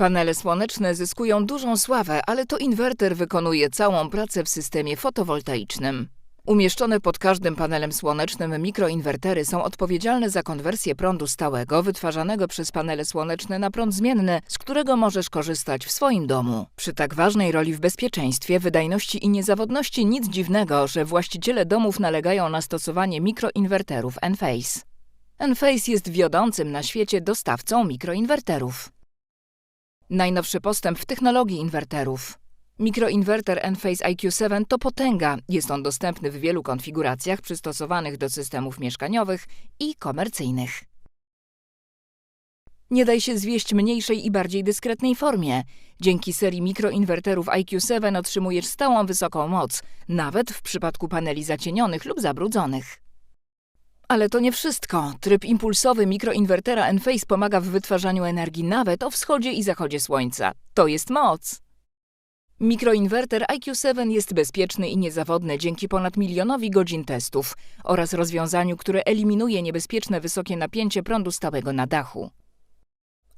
Panele słoneczne zyskują dużą sławę, ale to inwerter wykonuje całą pracę w systemie fotowoltaicznym. Umieszczone pod każdym panelem słonecznym mikroinwertery są odpowiedzialne za konwersję prądu stałego wytwarzanego przez panele słoneczne na prąd zmienny, z którego możesz korzystać w swoim domu. Przy tak ważnej roli w bezpieczeństwie, wydajności i niezawodności nic dziwnego, że właściciele domów nalegają na stosowanie mikroinwerterów Enphase. Enphase jest wiodącym na świecie dostawcą mikroinwerterów. Najnowszy postęp w technologii inwerterów. Mikroinwerter Enphase IQ7 to potęga. Jest on dostępny w wielu konfiguracjach przystosowanych do systemów mieszkaniowych i komercyjnych. Nie daj się zwieść mniejszej i bardziej dyskretnej formie. Dzięki serii mikroinwerterów IQ7 otrzymujesz stałą wysoką moc, nawet w przypadku paneli zacienionych lub zabrudzonych. Ale to nie wszystko. Tryb impulsowy mikroinwertera Enphase pomaga w wytwarzaniu energii nawet o wschodzie i zachodzie słońca. To jest moc! Mikroinwerter IQ7 jest bezpieczny i niezawodny dzięki ponad milionowi godzin testów oraz rozwiązaniu, które eliminuje niebezpieczne wysokie napięcie prądu stałego na dachu.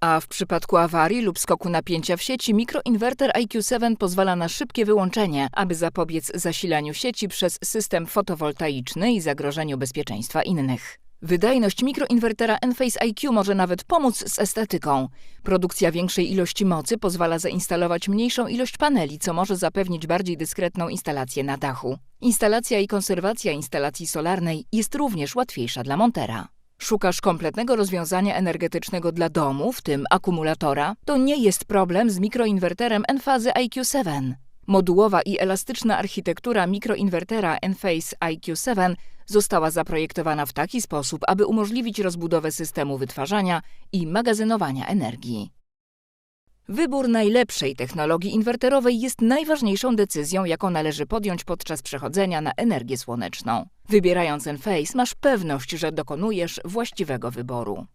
A w przypadku awarii lub skoku napięcia w sieci, mikroinwerter IQ7 pozwala na szybkie wyłączenie, aby zapobiec zasilaniu sieci przez system fotowoltaiczny i zagrożeniu bezpieczeństwa innych. Wydajność mikroinwertera Enphase IQ może nawet pomóc z estetyką. Produkcja większej ilości mocy pozwala zainstalować mniejszą ilość paneli, co może zapewnić bardziej dyskretną instalację na dachu. Instalacja i konserwacja instalacji solarnej jest również łatwiejsza dla montera. Szukasz kompletnego rozwiązania energetycznego dla domu, w tym akumulatora? To nie jest problem z mikroinwerterem Enfazy IQ7. Modułowa i elastyczna architektura mikroinwertera Enphase IQ7 została zaprojektowana w taki sposób, aby umożliwić rozbudowę systemu wytwarzania i magazynowania energii. Wybór najlepszej technologii inwerterowej jest najważniejszą decyzją, jaką należy podjąć podczas przechodzenia na energię słoneczną. Wybierając Enphase masz pewność, że dokonujesz właściwego wyboru.